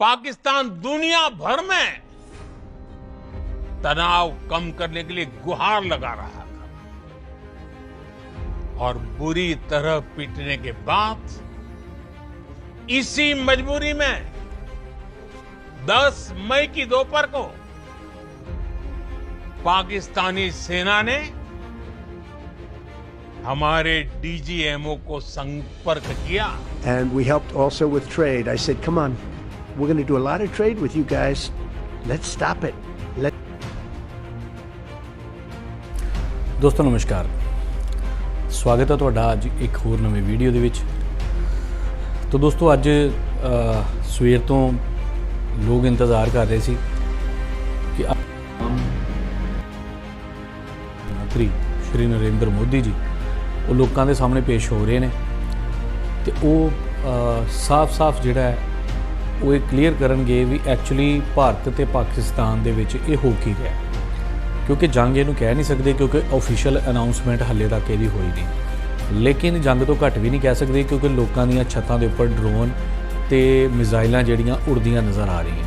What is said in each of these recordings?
पाकिस्तान दुनिया भर में तनाव कम करने के लिए गुहार लगा रहा था और बुरी तरह पीटने के बाद इसी मजबूरी में 10 मई की दोपहर को पाकिस्तानी सेना ने हमारे डीजीएमओ को संपर्क किया and we helped also with trade. I said, come on, we're going to do a lot of trade with you guys. Let's stop it. Let ਦੋਸਤੋ, ਨਮਸਕਾਰ ਸਵਾਗਤ ਹੈ ਤੁਹਾਡਾ ਅੱਜ ਇੱਕ ਹੋਰ ਨਵੀਂ ਵੀਡੀਓ ਦੇ ਵਿੱਚ ਤੋ ਦੋਸਤੋ, ਅੱਜ ਸਵੇਰ ਤੋਂ ਲੋਕ ਇੰਤਜ਼ਾਰ ਕਰ ਰਹੇ ਸੀ ਕਿ ਮੰਤਰੀ ਸ਼੍ਰੀ ਨਰਿੰਦਰ ਮੋਦੀ ਜੀ, ਉਹ ਲੋਕਾਂ ਦੇ ਸਾਹਮਣੇ ਪੇਸ਼ ਹੋ ਰਹੇ ਨੇ ਤੇ ਉਹ ਸਾਫ਼-ਸਾਫ਼ ਜਿਹੜਾ ਹੈ ਉਹ ਇਹ ਕਲੀਅਰ ਕਰਨਗੇ ਵੀ ਐਕਚੁਅਲੀ ਭਾਰਤ ਤੇ ਪਾਕਿਸਤਾਨ ਦੇ ਵਿੱਚ ਇਹ ਹੋ ਕੀ ਰਿਹਾ। ਕਿਉਂਕਿ ਜੰਗ ਇਹਨੂੰ ਕਹਿ ਨਹੀਂ ਸਕਦੇ ਕਿਉਂਕਿ ਅਫੀਸ਼ੀਅਲ ਅਨਾਉਂਸਮੈਂਟ ਹੱਲੇ ਤੱਕ ਇਹਦੀ ਹੋਈ ਨਹੀਂ। ਲੇਕਿਨ ਜੰਗ ਤੋਂ ਘੱਟ ਵੀ ਨਹੀਂ ਕਹਿ ਸਕਦੇ ਕਿਉਂਕਿ ਲੋਕਾਂ ਦੀਆਂ ਛੱਤਾਂ ਦੇ ਉੱਪਰ ਡਰੋਨ ਤੇ ਮਿਜ਼ਾਈਲਾਂ ਜਿਹੜੀਆਂ ਉੜਦੀਆਂ ਨਜ਼ਰ ਆ ਰਹੀਆਂ।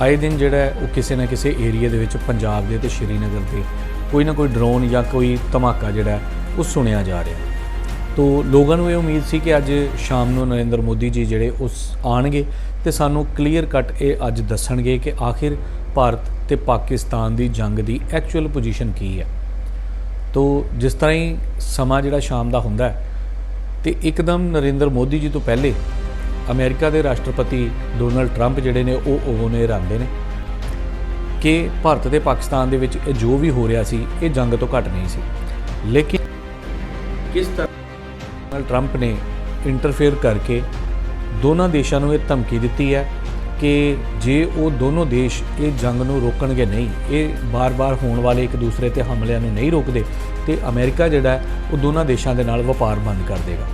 ਆਏ ਦਿਨ ਜਿਹੜਾ ਉਹ ਕਿਸੇ ਨਾ ਕਿਸੇ ਏਰੀਆ ਦੇ ਵਿੱਚ ਪੰਜਾਬ ਦੇ ਤੇ ਸ਼੍ਰੀਨਗਰ ਦੇ ਕੋਈ ਨਾ ਕੋਈ ਡਰੋਨ ਜਾਂ ਕੋਈ ਧਮਾਕਾ ਜਿਹੜਾ ਉਹ ਸੁਣਿਆ ਜਾ ਰਿਹਾ। ਤੋ ਲੋਕਾਂ ਨੂੰ ਇਹ ਉਮੀਦ ਸੀ ਕਿ ਅੱਜ ਸ਼ਾਮ ਨੂੰ ਨਰਿੰਦਰ ਮੋਦੀ ਜੀ ਜਿਹੜੇ ਉਸ ਆਣਗੇ ਤੇ ਸਾਨੂੰ ਕਲੀਅਰ ਕੱਟ ਇਹ ਅੱਜ ਦੱਸਣਗੇ ਕਿ ਆਖਿਰ ਭਾਰਤ ਤੇ ਪਾਕਿਸਤਾਨ ਦੀ ਜੰਗ ਦੀ ਐਕਚੁਅਲ ਪੋਜੀਸ਼ਨ ਕੀ ਹੈ। ਤੋ ਜਿਸ ਤਰ੍ਹਾਂ ਹੀ ਸਮਾਂ ਜਿਹੜਾ ਸ਼ਾਮ ਦਾ ਹੁੰਦਾ ਹੈ, ਤੇ ਇੱਕਦਮ ਨਰਿੰਦਰ ਮੋਦੀ ਜੀ ਤੋਂ ਪਹਿਲੇ ਅਮਰੀਕਾ ਦੇ ਰਾਸ਼ਟਰਪਤੀ ਡੋਨਲਡ ਟਰੰਪ ਜਿਹੜੇ ਨੇ ਉਹ ਉਹ ਨੇ ਰਾਂਦੇ ਨੇ ਕਿ ਭਾਰਤ ਤੇ ਪਾਕਿਸਤਾਨ ਦੇ ਵਿੱਚ ਇਹ ਜੋ ਵੀ ਹੋ ਰਿਹਾ ਸੀ, ਇਹ ਜੰਗ ਤੋਂ ਘੱਟ ਨਹੀਂ ਸੀ। ਲੇਕਿਨ ਕਿਸ ਤਰ੍ਹਾਂ ਡੋਨਾਲਡ ਟਰੰਪ ਨੇ ਇੰਟਰਫੇਅਰ ਕਰਕੇ ਦੋਨਾਂ ਦੇਸ਼ਾਂ ਨੂੰ ਇਹ ਧਮਕੀ ਦਿੱਤੀ ਹੈ ਕਿ ਜੇ ਉਹ ਦੋਨੋਂ ਦੇਸ਼ ਇਹ ਜੰਗ ਨੂੰ ਰੋਕਣਗੇ ਨਹੀਂ, ਇਹ ਬਾਰ-ਬਾਰ ਹੋਣ ਵਾਲੇ ਇੱਕ ਦੂਸਰੇ ਤੇ ਹਮਲਿਆਂ ਨੂੰ ਨਹੀਂ ਰੋਕਦੇ ਤੇ ਅਮਰੀਕਾ ਜਿਹੜਾ ਉਹ ਦੋਨਾਂ ਦੇਸ਼ਾਂ ਦੇ ਨਾਲ ਵਪਾਰ ਬੰਦ ਕਰ ਦੇਗਾ।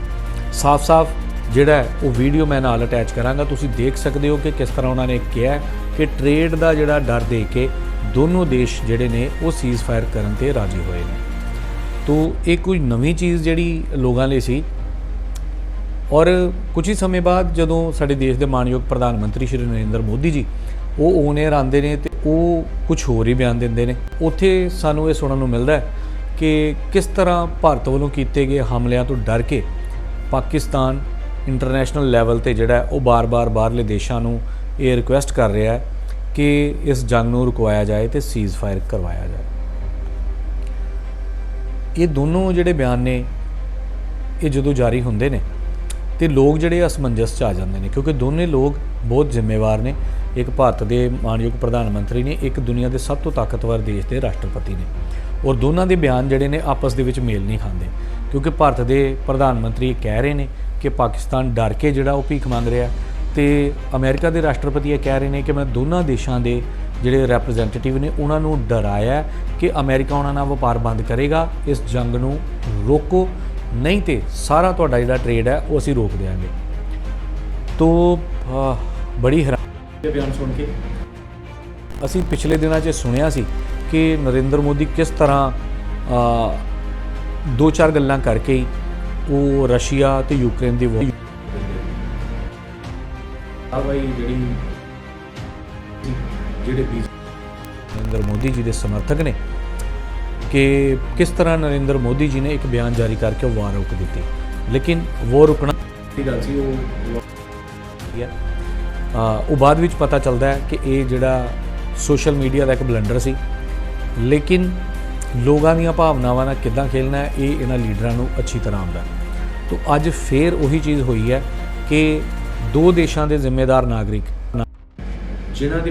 ਸਾਫ਼-ਸਾਫ਼ ਜਿਹੜਾ ਉਹ ਵੀਡੀਓ ਮੈਂ ਨਾਲ ਅਟੈਚ ਕਰਾਂਗਾ। ਤੁਸੀਂ ਦੇਖ ਸਕਦੇ ਹੋ ਕਿ ਕਿਸ ਤਰ੍ਹਾਂ ਉਹਨਾਂ ਨੇ ਕਿਹਾ ਕਿ ਟ੍ਰੇਡ ਦਾ ਜਿਹੜਾ ਡਰ ਦੇ ਕੇ ਦੋਨੋਂ ਦੇਸ਼ ਜਿਹੜੇ ਨੇ, ਉਹ ਸੀਜ਼ ਫਾਇਰ ਕਰਨ ਤੇ ਰਾਜੀ ਹੋਏ ਨੇ। ਤੋ ਇਹ ਕੋਈ ਨਵੀਂ ਚੀਜ਼ ਜਿਹੜੀ ਲੋਕਾਂ ਲਈ ਸੀ। ਔਰ ਕੁਝ ਹੀ ਸਮੇਂ ਬਾਅਦ ਜਦੋਂ ਸਾਡੇ ਦੇਸ਼ ਦੇ ਮਾਨਯੋਗ ਪ੍ਰਧਾਨ ਮੰਤਰੀ ਸ਼੍ਰੀ ਨਰਿੰਦਰ ਮੋਦੀ ਜੀ, ਉਹ ਓਨੇਰ ਆਉਂਦੇ ਨੇ ਤੇ ਉਹ ਕੁਝ ਹੋਰ ਹੀ ਬਿਆਨ ਦਿੰਦੇ ਨੇ। ਉੱਥੇ ਸਾਨੂੰ ਇਹ ਸੁਣਨ ਨੂੰ ਮਿਲਦਾ ਹੈ ਕਿ ਕਿਸ ਤਰ੍ਹਾਂ ਭਾਰਤ ਵੱਲੋਂ ਕੀਤੇ ਗਏ ਹਮਲਿਆਂ ਤੋਂ ਡਰ ਕੇ ਪਾਕਿਸਤਾਨ ਇੰਟਰਨੈਸ਼ਨਲ ਲੈਵਲ ਤੇ ਜਿਹੜਾ ਉਹ ਬਾਰ-ਬਾਰ ਬਾਹਰਲੇ ਦੇਸ਼ਾਂ ਨੂੰ ਇਹ ਰਿਕੁਐਸਟ ਕਰ ਰਿਹਾ ਹੈ ਕਿ ਇਸ ਜੰਗ ਨੂੰ ਰੁਕਵਾਇਆ ਜਾਏ ਤੇ ਸੀਜ਼ ਫਾਇਰ ਕਰਵਾਇਆ ਜਾਏ। ਇਹ ਦੋਨੋਂ ਜਿਹੜੇ ਬਿਆਨ ਨੇ, ਇਹ ਜਦੋਂ ਜਾਰੀ ਹੁੰਦੇ ਨੇ, ਤੇ ਲੋਕ ਜਿਹੜੇ ਅਸਮੰਜਸ ਚ ਆ ਜਾਂਦੇ ਨੇ, ਕਿਉਂਕਿ ਦੋਨੇ ਲੋਕ ਬਹੁਤ ਜ਼ਿੰਮੇਵਾਰ ਨੇ। ਇੱਕ ਭਾਰਤ ਦੇ ਮਾਨਯੋਗ ਪ੍ਰਧਾਨ ਮੰਤਰੀ ਨੇ, ਇੱਕ ਦੁਨੀਆ ਦੇ ਸਭ ਤੋਂ ਤਾਕਤਵਰ ਦੇਸ਼ ਦੇ ਰਾਸ਼ਟਰਪਤੀ ਨੇ। ਔਰ ਦੋਨਾਂ ਦੇ ਬਿਆਨ ਜਿਹੜੇ ਨੇ, ਆਪਸ ਦੇ ਵਿੱਚ ਮੇਲ ਨਹੀਂ ਖਾਂਦੇ। ਕਿਉਂਕਿ ਭਾਰਤ ਦੇ ਪ੍ਰਧਾਨ ਮੰਤਰੀ ਇਹ ਕਹਿ ਰਹੇ ਨੇ ਕਿ ਪਾਕਿਸਤਾਨ ਡਰ ਕੇ ਜਿਹੜਾ ਉਹ ਭੀਖ ਮੰਗ ਰਿਹਾ, ਤੇ ਅਮਰੀਕਾ ਦੇ ਰਾਸ਼ਟਰਪਤੀ ਇਹ ਕਹਿ ਰਹੇ ਨੇ ਕਿ ਮੈਂ ਦੋਨਾਂ ਦੇਸ਼ਾਂ ਦੇ ਜਿਹੜੇ ਰੈਪਰੈਜ਼ੈਂਟੇਟਿਵ ਨੇ, ਉਹਨਾਂ ਨੂੰ ਡਰਾਇਆ ਕਿ ਅਮਰੀਕਾ ਉਹਨਾਂ ਨਾਲ ਵਪਾਰ ਬੰਦ ਕਰੇਗਾ, ਇਸ ਜੰਗ ਨੂੰ ਰੋਕੋ, ਨਹੀਂ ਤੇ ਸਾਰਾ ਤੁਹਾਡਾ ਜਿਹੜਾ ਟ੍ਰੇਡ ਹੈ, ਉਹ ਅਸੀਂ ਰੋਕ ਦੇਵਾਂਗੇ ਤੋ ਬੜੀ ਹੈਰਾਨੀ ਇਹ ਬਿਆਨ ਸੁਣ ਕੇ ਅਸੀਂ ਪਿਛਲੇ ਦਿਨਾਂ 'ਚ ਸੁਣਿਆ ਸੀ ਕਿ ਨਰਿੰਦਰ ਮੋਦੀ ਕਿਸ ਤਰ੍ਹਾਂ ਦੋ ਚਾਰ ਗੱਲਾਂ ਕਰਕੇ ਹੀ ਉਹ ਰਸ਼ੀਆ ਤੇ ਯੂਕਰੇਨ ਦੀ ਵਾਰ ਆ ਬਈ ਜਿਹੜੀ ਜਿਹੜੇ ਵੀ ਨਰਿੰਦਰ ਮੋਦੀ ਜੀ ਦੇ ਸਮਰਥਕ ਨੇ ਕਿ ਕਿਸ ਤਰ੍ਹਾਂ ਨਰਿੰਦਰ ਮੋਦੀ ਜੀ ਨੇ ਇੱਕ ਬਿਆਨ ਜਾਰੀ ਕਰਕੇ ਉਹ ਵਾਰ ਰੋਕ ਦਿੱਤੀ। ਲੇਕਿਨ ਉਹ ਰੁਕਣਾ ਦੀ ਗੱਲ ਸੀ, ਉਹ ਉਹ ਬਾਅਦ ਵਿੱਚ ਪਤਾ ਚੱਲਦਾ ਹੈ ਕਿ ਇਹ ਜਿਹੜਾ ਸੋਸ਼ਲ ਮੀਡੀਆ ਦਾ ਇੱਕ ਬਲੰਡਰ ਸੀ। ਲੇਕਿਨ ਲੋਕਾਂ ਦੀਆਂ ਭਾਵਨਾਵਾਂ ਨਾਲ ਕਿੱਦਾਂ ਖੇਲਣਾ ਹੈ, ਇਹ ਇਹਨਾਂ ਲੀਡਰਾਂ ਨੂੰ ਅੱਛੀ ਤਰ੍ਹਾਂ ਆਉਂਦਾ ਹੈ। ਅੱਜ ਫੇਰ ਉਹੀ ਚੀਜ਼ ਹੋਈ ਹੈ ਕਿ ਦੋ ਦੇਸ਼ਾਂ ਦੇ ਜ਼ਿੰਮੇਦਾਰ ਨਾਗਰਿਕ ਜਿਨ੍ਹਾਂ ਦੀ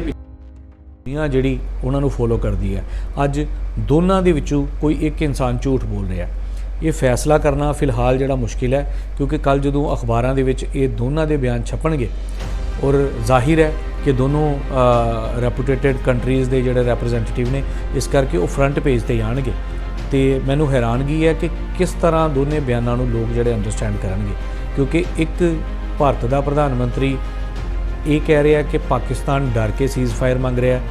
ਦੁਨੀਆ ਜਿਹੜੀ ਉਹਨਾਂ ਨੂੰ ਫੋਲੋ ਕਰਦੀ ਹੈ। ਅੱਜ ਦੋਨਾਂ ਦੇ ਵਿੱਚੋਂ ਕੋਈ ਇੱਕ ਇਨਸਾਨ ਝੂਠ ਬੋਲ ਰਿਹਾ ਇਹ ਫੈਸਲਾ ਕਰਨਾ ਫਿਲਹਾਲ ਜਿਹੜਾ ਮੁਸ਼ਕਿਲ ਹੈ, ਕਿਉਂਕਿ ਕੱਲ ਜਦੋਂ ਅਖਬਾਰਾਂ ਦੇ ਵਿੱਚ ਇਹ ਦੋਨਾਂ ਦੇ ਬਿਆਨ ਛਪਣਗੇ ਔਰ ਜ਼ਾਹਿਰ ਹੈ ਕਿ ਦੋਨੋਂ ਰੈਪੂਟੇਟਿਡ ਕੰਟਰੀਜ਼ ਦੇ ਜਿਹੜੇ ਰੈਪਰੈਜ਼ੈਂਟੇਟਿਵ ਨੇ, ਇਸ ਕਰਕੇ ਉਹ ਫਰੰਟ ਪੇਜ ਤੇ ਆਣਗੇ ਤੇ ਮੈਨੂੰ ਹੈਰਾਨਗੀ ਹੈ ਕਿ ਕਿਸ ਤਰ੍ਹਾਂ ਦੋਨੇ ਬਿਆਨਾਂ ਨੂੰ ਲੋਕ ਜਿਹੜੇ ਅੰਡਰਸਟੈਂਡ ਕਰਨਗੇ। ਕਿਉਂਕਿ ਇੱਕ ਭਾਰਤ ਦਾ ਪ੍ਰਧਾਨ ਮੰਤਰੀ ਇਹ ਕਹਿ ਰਿਹਾ ਕਿ ਪਾਕਿਸਤਾਨ ਡਰ ਕੇ ਸੀਜ਼ ਫਾਇਰ ਮੰਗ ਰਿਹਾ ਹੈ।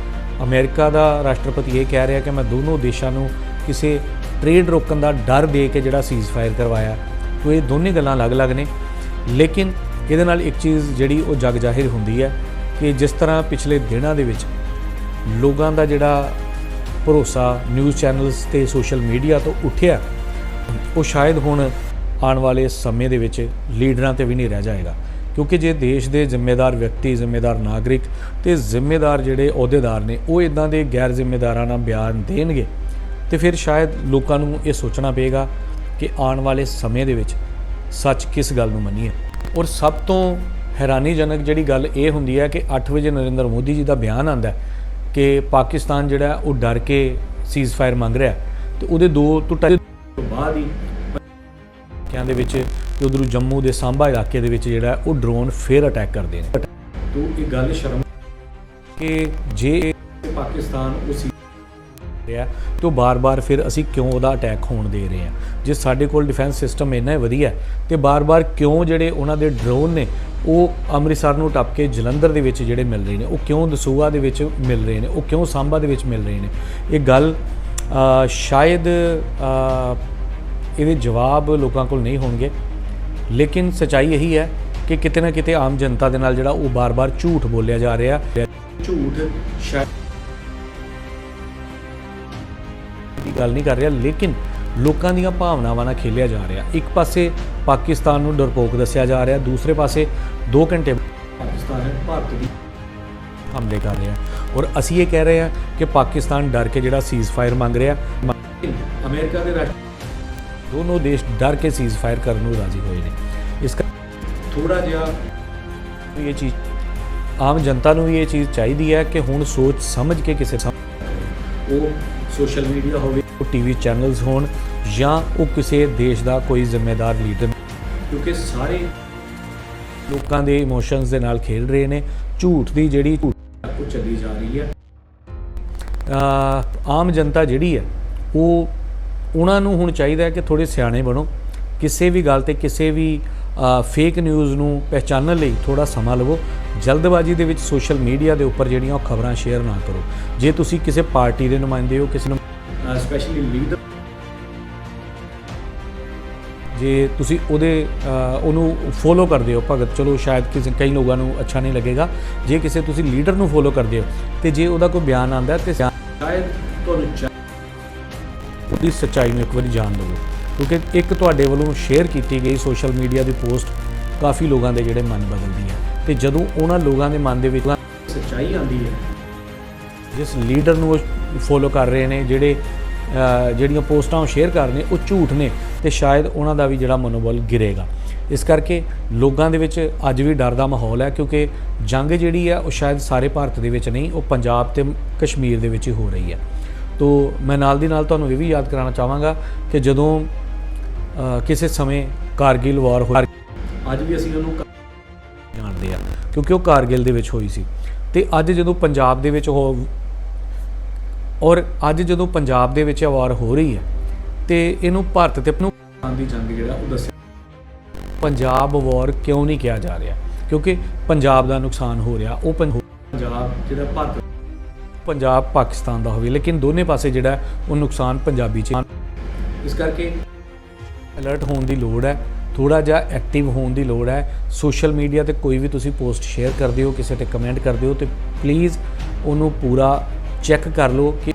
ਅਮਰੀਕਾ ਦਾ ਰਾਸ਼ਟਰਪਤੀ ਇਹ ਕਹਿ ਰਿਹਾ ਕਿ ਮੈਂ ਦੋਨੋਂ ਦੇਸ਼ਾਂ ਨੂੰ ਕਿਸੇ ਟ੍ਰੇਡ ਰੋਕਣ ਦਾ ਡਰ ਦੇ ਕੇ ਜਿਹੜਾ ਸੀਜ਼ ਫਾਇਰ ਕਰਵਾਇਆ ਤੋ ਇਹ ਦੋਨੇ ਗੱਲਾਂ ਅਲੱਗ-ਅਲੱਗ ਨੇ। ਲੇਕਿਨ ਇਹਦੇ ਨਾਲ ਇੱਕ ਚੀਜ਼ ਜਿਹੜੀ ਉਹ ਜਗ ਜ਼ਾਹਿਰ ਹੁੰਦੀ ਹੈ ਕਿ ਜਿਸ ਤਰ੍ਹਾਂ ਪਿਛਲੇ ਦਿਨਾਂ ਦੇ ਵਿੱਚ ਲੋਕਾਂ ਦਾ ਜਿਹੜਾ ਭਰੋਸਾ ਨਿਊਜ਼ ਚੈਨਲਸ ਤੇ ਸੋਸ਼ਲ ਮੀਡੀਆ ਤੋਂ ਉੱਠਿਆ, ਉਹ ਸ਼ਾਇਦ ਹੁਣ ਆਉਣ ਵਾਲੇ ਸਮੇਂ ਦੇ ਵਿੱਚ ਲੀਡਰਾਂ ਤੇ ਵੀ ਨਹੀਂ ਰਹਿ ਜਾਏਗਾ। ਕਿਉਂਕਿ ਜੇ ਦੇਸ਼ ਦੇ ਜ਼ਿੰਮੇਦਾਰ ਵਿਅਕਤੀ, ਜ਼ਿੰਮੇਦਾਰ ਨਾਗਰਿਕ ਤੇ ਜ਼ਿੰਮੇਦਾਰ ਜਿਹੜੇ ਅਹੁਦੇਦਾਰ ਨੇ, ਉਹ ਇਦਾਂ ਦੇ ਗੈਰ ਜ਼ਿੰਮੇਦਾਰਾਂ ਨਾਲ ਬਿਆਨ ਦੇਣਗੇ, ਤੇ ਫਿਰ ਸ਼ਾਇਦ ਲੋਕਾਂ ਨੂੰ ਇਹ ਸੋਚਣਾ ਪਏਗਾ ਕਿ ਆਉਣ ਵਾਲੇ ਸਮੇਂ ਦੇ ਵਿੱਚ ਸੱਚ ਕਿਸ ਗੱਲ ਨੂੰ ਮੰਨੀਏ। ਔਰ ਸਭ ਤੋਂ ਹੈਰਾਨੀਜਨਕ ਜਿਹੜੀ ਗੱਲ ਇਹ ਹੁੰਦੀ ਹੈ ਕਿ 8 ਵਜੇ ਨਰਿੰਦਰ ਮੋਦੀ ਜੀ ਦਾ ਬਿਆਨ ਆਂਦਾ ਕਿ ਪਾਕਿਸਤਾਨ ਜਿਹੜਾ ਉਹ ਡਰ ਕੇ ਸੀਜ਼ਫਾਇਰ ਮੰਗ ਰਿਹਾ ਹੈ, ਤੇ ਉਹਦੇ ਦੋ ਤੋਂ ਢਾਈ ਤੋਂ ਬਾਅਦ ਹੀ ਕਿਆਂ ਦੇ ਵਿੱਚ ਤੇ ਉਧਰੋਂ ਜੰਮੂ ਦੇ ਸਾਂਭਾ ਇਲਾਕੇ ਦੇ ਵਿੱਚ ਜਿਹੜਾ ਉਹ ਡਰੋਨ ਫੇਰ ਅਟੈਕ ਕਰਦੇ ਨੇ। ਤੋਂ ਇਹ ਗੱਲ ਸ਼ਰਮ ਕਿ ਜੇ ਪਾਕਿਸਤਾਨ ਉਸੇ ਰਿਹਾ ਤੇ ਉਹ ਬਾਰ-ਬਾਰ ਫਿਰ ਅਸੀਂ ਕਿਉਂ ਉਹਦਾ ਅਟੈਕ ਹੋਣ ਦੇ ਰਹੇ ਹਾਂ ਜੇ ਸਾਡੇ ਕੋਲ ਡਿਫੈਂਸ ਸਿਸਟਮ ਇੰਨਾ ਹੀ ਵਧੀਆ ਹੈ, ਤੇ ਬਾਰ-ਬਾਰ ਕਿਉਂ ਜਿਹੜੇ ਉਹਨਾਂ ਦੇ ਡਰੋਨ ਨੇ ਉਹ ਅੰਮ੍ਰਿਤਸਰ ਨੂੰ ਟੱਪ ਕੇ ਜਲੰਧਰ ਦੇ ਵਿੱਚ ਜਿਹੜੇ ਮਿਲ ਰਹੇ ਨੇ ਉਹ ਕਿਉਂ ਦਸੂਆ ਦੇ ਵਿੱਚ ਮਿਲ ਰਹੇ ਨੇ ਉਹ ਕਿਉਂ ਸਾਂਭਾ ਦੇ ਵਿੱਚ ਮਿਲ ਰਹੇ ਨੇ? ਇਹ ਗੱਲ ਸ਼ਾਇਦ ਇਹਦੇ ਜਵਾਬ ਲੋਕਾਂ ਕੋਲ ਨਹੀਂ ਹੋਣਗੇ। ਲੇਕਿਨ ਸਚਾਈ ਇਹੀ ਹੈ ਕਿ ਕਿਤੇ ਨਾ ਕਿਤੇ ਆਮ ਜਨਤਾ ਦੇ ਨਾਲ ਜਿਹੜਾ ਉਹ ਬਾਰ-ਬਾਰ ਝੂਠ ਬੋਲਿਆ ਜਾ ਰਿਹਾ ਝੂਠ ਸ਼ਾਇਦ ਦੀ ਗੱਲ ਨਹੀਂ ਕਰ ਰਿਹਾ ਲੇਕਿਨ ਲੋਕਾਂ ਦੀਆਂ ਭਾਵਨਾਵਾਂ ਨਾਲ ਖੇਲਿਆ ਜਾ ਰਿਹਾ। ਇੱਕ ਪਾਸੇ ਪਾਕਿਸਤਾਨ ਨੂੰ ਡਰਪੋਕ ਦੱਸਿਆ ਜਾ ਰਿਹਾ ਦੂਸਰੇ ਪਾਸੇ 2 ਘੰਟੇ ਪਾਕਿਸਤਾਨ ਭਾਰਤ ਦੀ ਹਮਲੇ ਕਰ ਰਿਹਾ ਔਰ ਅਸੀਂ ਇਹ ਕਹਿ ਰਹੇ ਹਾਂ ਕਿ ਪਾਕਿਸਤਾਨ ਡਰ ਕੇ ਜਿਹੜਾ ਸੀਜ਼ਫਾਇਰ ਮੰਗ ਰਿਹਾ ਅਮਰੀਕਾ ਦੇ ਰਾਸ਼ਟਰ ਦੋਨੋਂ ਦੇਸ਼ ਡਰ ਕੇ ਸੀਜ਼ਫਾਇਰ ਕਰਨ ਨੂੰ ਰਾਜ਼ੀ ਹੋਏ ਨੇ। ਇਸ ਕਰ ਥੋੜਾ ਜਿਹਾ ਇਹ ਚੀਜ਼ ਆਮ ਜਨਤਾ ਨੂੰ ਵੀ ਇਹ ਚੀਜ਼ ਚਾਹੀਦੀ ਹੈ ਕਿ ਹੁਣ ਸੋਚ ਸਮਝ ਕੇ ਕਿਸੇ ਸਮ- ਉਹ ਸੋਸ਼ਲ ਮੀਡੀਆ ਹੋਵੇ। ਉਹ ਟੀਵੀ ਚੈਨਲਸ ਹੋਣ ਜਾਂ ਉਹ ਕਿਸੇ ਦੇਸ਼ ਦਾ ਕੋਈ ਜ਼ਿੰਮੇਦਾਰ ਲੀਡਰ ਕਿਉਂਕਿ ਸਾਰੇ ਲੋਕਾਂ ਦੇ ਇਮੋਸ਼ਨਸ ਦੇ ਨਾਲ ਖੇਡ ਰਹੇ ਨੇ। ਝੂਠ ਦੀ ਜਿਹੜੀ ਝੂਠ ਉਹ ਚੱਲੀ ਜਾ ਰਹੀ ਹੈ। ਆਮ ਜਨਤਾ ਜਿਹੜੀ ਹੈ ਉਹ ਉਹਨਾਂ ਨੂੰ ਹੁਣ ਚਾਹੀਦਾ ਹੈ ਕਿ ਥੋੜੇ ਸਿਆਣੇ ਬਣੋ ਕਿਸੇ ਵੀ ਗੱਲ ਤੇ ਕਿਸੇ ਵੀ ਫੇਕ ਨਿਊਜ਼ ਨੂੰ ਪਹਿਚਾਨਣ ਲਈ ਥੋੜਾ ਸਮਾਂ ਲਵੋ। ਜਲਦਬਾਜ਼ੀ ਦੇ ਵਿੱਚ ਸੋਸ਼ਲ ਮੀਡੀਆ ਦੇ ਉੱਪਰ ਜਿਹੜੀਆਂ ਉਹ ਖਬਰਾਂ ਸ਼ੇਅਰ ਨਾ ਕਰੋ। ਜੇ ਤੁਸੀਂ ਕਿਸੇ ਪਾਰਟੀ ਦੇ ਨੁਮਾਇੰਦੇ ਹੋ ਕਿਸੇ ਨੂੰ ਸਪੈਸ਼ਲੀ ਲੀਡਰ ਜੇ ਤੁਸੀਂ ਉਹਦੇ ਉਹਨੂੰ ਫੋਲੋ ਕਰਦੇ ਹੋ ਭਗਤ ਚਲੋ ਸ਼ਾਇਦ ਕਿਸੇ ਕਈ ਲੋਕਾਂ ਨੂੰ ਅੱਛਾ ਨਹੀਂ ਲੱਗੇਗਾ। ਜੇ ਕਿਸੇ ਤੁਸੀਂ ਲੀਡਰ ਨੂੰ ਫੋਲੋ ਕਰਦੇ ਹੋ ਤੇ ਜੇ ਉਹਦਾ ਕੋਈ ਬਿਆਨ ਆਂਦਾ ਤੇ ਸ਼ਾਇਦ ਤੁਹਾਨੂੰ ਉਹਦੀ ਸੱਚਾਈ ਨੂੰ ਇੱਕ ਵਾਰੀ ਜਾਣ ਲਵੋ ਕਿਉਂਕਿ ਇੱਕ ਤੁਹਾਡੇ ਵੱਲੋਂ ਸ਼ੇਅਰ ਕੀਤੀ ਗਈ ਸੋਸ਼ਲ ਮੀਡੀਆ ਦੀ ਪੋਸਟ ਕਾਫੀ ਲੋਕਾਂ ਦੇ ਜਿਹੜੇ ਮਨ ਬਦਲਦੀ ਹੈ। ਤੇ ਜਦੋਂ ਉਹਨਾਂ ਲੋਕਾਂ ਦੇ ਮਨ ਦੇ ਵਿੱਚ ਸੱਚਾਈ ਆਉਂਦੀ ਹੈ, ਜਿਸ ਲੀਡਰ ਨੂੰ ਉਹ ਫੋਲੋ ਕਰ ਰਹੇ ਨੇ, ਜਿਹੜੇ ਜਿਹੜੀਆਂ ਪੋਸਟਾਂ ਉਹ ਸ਼ੇਅਰ ਕਰ ਰਹੇ ਉਹ ਝੂਠ ਨੇ, ਤੇ ਸ਼ਾਇਦ ਉਹਨਾਂ ਦਾ ਵੀ ਜਿਹੜਾ ਮਨੋਬਲ ਗਿਰੇਗਾ। ਇਸ ਕਰਕੇ ਲੋਕਾਂ ਦੇ ਵਿੱਚ ਅੱਜ ਵੀ ਡਰ ਦਾ ਮਾਹੌਲ ਹੈ, ਕਿਉਂਕਿ ਜੰਗ ਜਿਹੜੀ ਹੈ ਉਹ ਸ਼ਾਇਦ ਸਾਰੇ ਭਾਰਤ ਦੇ ਵਿੱਚ ਨਹੀਂ, ਉਹ ਪੰਜਾਬ ਤੇ ਕਸ਼ਮੀਰ ਦੇ ਵਿੱਚ ਹੀ ਹੋ ਰਹੀ ਹੈ। ਤੋ ਮੈਂ ਨਾਲ ਦੀ ਨਾਲ ਤੁਹਾਨੂੰ ਇਹ ਵੀ ਯਾਦ ਕਰਾਉਣਾ ਚਾਹਾਂਗਾ ਕਿ ਜਦੋਂ ਕਿਸੇ ਸਮੇਂ ਕਾਰਗਿਲ ਵਾਰ ਹੋਈ, ਅੱਜ ਵੀ ਅਸੀਂ ਉਹਨੂੰ ਜਾਣਦੇ ਆ, ਕਿਉਂਕਿ ਉਹ ਕਾਰਗਿਲ ਦੇ ਵਿੱਚ ਹੋਈ ਸੀ। ਤੇ ਅੱਜ ਜਦੋਂ ਪੰਜਾਬ ਦੇ ਵਿੱਚ ਉਹ ਔਰ ਅੱਜ ਜਦੋਂ ਪੰਜਾਬ ਦੇ ਵਿੱਚ ਇਹ ਵਾਰ ਹੋ ਰਹੀ ਹੈ, ਤੇ ਇਹਨੂੰ ਭਾਰਤ ਤੇ ਪਾਕਿਸਤਾਨ ਦੀ ਜੰਗ ਜਿਹੜਾ ਉਹ ਦੱਸਿਆ ਪੰਜਾਬ ਵਾਰ ਕਿਉਂ ਨਹੀਂ ਕਿਹਾ ਜਾ ਰਿਹਾ? ਕਿਉਂਕਿ ਪੰਜਾਬ ਦਾ ਨੁਕਸਾਨ ਹੋ ਰਿਹਾ, ਉਹ ਪੰਜਾਬ ਜਿਹੜਾ ਭਾਰਤ ਪੰਜਾਬ ਪਾਕਿਸਤਾਨ ਦਾ ਹੋਵੇ, ਲੇਕਿਨ ਦੋਨੇ ਪਾਸੇ ਜਿਹੜਾ ਉਹ ਨੁਕਸਾਨ ਪੰਜਾਬੀ ਚ ਇਸ ਕਰਕੇ ਅਲਰਟ ਹੋਣ ਦੀ ਲੋੜ ਹੈ ਥੋੜਾ ਜਿਹਾ ਐਕਟਿਵ ਹੋਣ ਦੀ ਲੋੜ ਹੈ। ਸੋਸ਼ਲ ਮੀਡੀਆ ਤੇ ਕੋਈ ਵੀ ਤੁਸੀਂ ਪੋਸਟ ਸ਼ੇਅਰ ਕਰਦੇ ਹੋ, ਕਿਸੇ ਤੇ ਕਮੈਂਟ ਕਰਦੇ ਹੋ, ਤੇ ਪਲੀਜ਼ ਉਹਨੂੰ ਪੂਰਾ ਚੈੱਕ ਕਰ ਲਓ ਕਿ